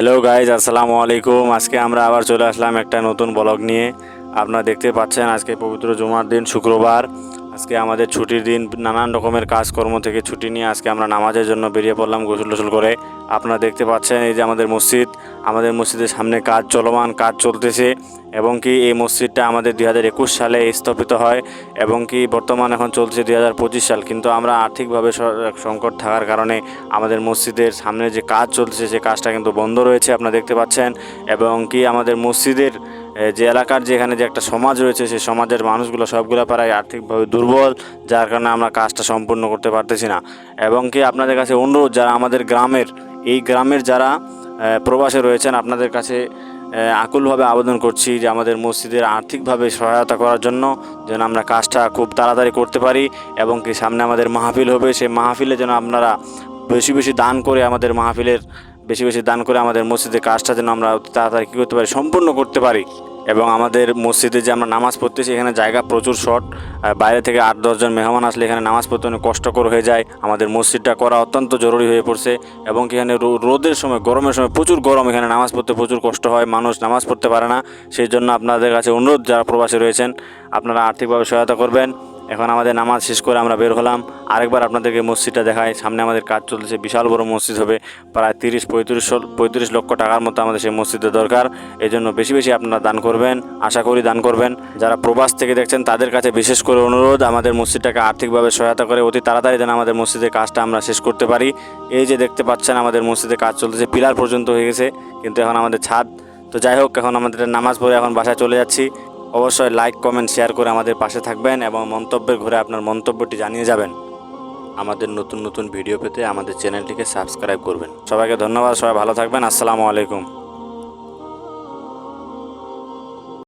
Hello guys আসসালামু আলাইকুম। আজকে আমরা আবার চলে আসলাম একটা নতুন ব্লগ নিয়ে। আপনারা দেখতে পাচ্ছেন, আজকে পবিত্র জুমার দিন, শুক্রবার। আজকে আমাদের ছুটির দিন নানান রকমের কাজকর্ম থেকে ছুটি নিয়ে আজকে আমরা নামাজের জন্য বেরিয়ে পড়লাম গোসল টোসল করে। আপনারা দেখতে পাচ্ছেন এই যে আমাদের মসজিদ। আমাদের মসজিদের সামনে কাজ চলমান কাজ চলতেছে এবং কি এই মসজিদটা আমাদের দুই হাজার একুশ সালে স্থাপিত হয় এবং কি বর্তমান এখন চলছে দুই হাজার পঁচিশ সাল। কিন্তু আমরা আর্থিকভাবে সংকট থাকার কারণে আমাদের মসজিদের সামনে যে কাজ চলছে সে কাজটা কিন্তু বন্ধ রয়েছে আপনারা দেখতে পাচ্ছেন। এবং কি আমাদের মসজিদের এ, যে এলাকার যে এখানে যে একটা সমাজ রয়েছে, সেই সমাজের মানুষগুলো সবগুলো প্রায় আর্থিকভাবে দুর্বল, যার কারণে আমরা কাজটা সম্পূর্ণ করতে পারতেছি না। এবং কি আপনাদের কাছে অনুরোধ, যারা আমাদের গ্রামের, এই গ্রামের যারা প্রবাসে রয়েছেন, আপনাদের কাছে আকুলভাবে আবেদন করছি যে আমাদের মসজিদের আর্থিকভাবে সহায়তা করার জন্য যেন আমরা কাজটা খুব তাড়াতাড়ি করতে পারি এবং কি সামনে আমাদের মাহফিল হবে। সেই মাহফিলে যেন আপনারা বেশি বেশি দান করে আমাদের মাহফিলের, বেশি বেশি দান করে আমাদের মসজিদের কাজটা যেন আমরা তাড়াতাড়ি কী করতে পারি, সম্পূর্ণ করতে পারি। এবং আমাদের মসজিদে যে আমরা নামাজ পড়তেছি, এখানে জায়গা প্রচুর শর্ট। বাইরে থেকে আট দশজন মেহমান আসলে এখানে নামাজ পড়তে অনেক কষ্টকর হয়ে যায়। আমাদের মসজিদটা করা অত্যন্ত জরুরি হয়ে পড়ছে এবং এখানে রোদের সময়, গরমের সময় প্রচুর গরম এখানে নামাজ পড়তে প্রচুর কষ্ট হয়, মানুষ নামাজ পড়তে পারে না। সেই জন্য আপনাদের কাছে অনুরোধ, যারা প্রবাসী রয়েছেন, আপনারা আর্থিকভাবে সহায়তা করবেন। এখন আমাদের নামাজ শেষ করে আমরা বের হলাম। আরেকবার আপনাদেরকে মসজিদটা দেখাই। সামনে আমাদের কাজ চলছে বিশাল বড় মসজিদ হবে। প্রায় তিরিশ, পঁয়ত্রিশ পঁয়ত্রিশ লক্ষ টাকার মতো আমাদের সেই মসজিদের দরকার। এই জন্য বেশি বেশি আপনারা দান করবেন। আশা করি দান করবেন। যারা প্রবাস থেকে দেখছেন, তাদের কাছে বিশেষ করে অনুরোধ, আমাদের মসজিদটাকে আর্থিকভাবে সহায়তা করে অতি তাড়াতাড়ি যেন আমাদের মসজিদের কাজটা আমরা শেষ করতে পারি। এই যে দেখতে পাচ্ছেন, আমাদের মসজিদে কাজ চলতেছে, পিলার পর্যন্ত হয়ে গেছে। কিন্তু এখন আমাদের ছাদ। তো যাই হোক, এখন আমাদের নামাজ পড়ে এখন বাসায় চলে যাচ্ছি। অবশ্যই লাইক, কমেন্ট, শেয়ার করে আমাদের পাশে থাকবেন এবং মন্তব্যের ঘুরে আপনার মন্তব্যটি জানিয়ে যাবেন। আমাদের নতুন নতুন ভিডিও পেতে আমাদের চ্যানেলটিকে সাবস্ক্রাইব করবেন। সবাইকে ধন্যবাদ, সবাই ভালো থাকবেন। আসসালামু আলাইকুম।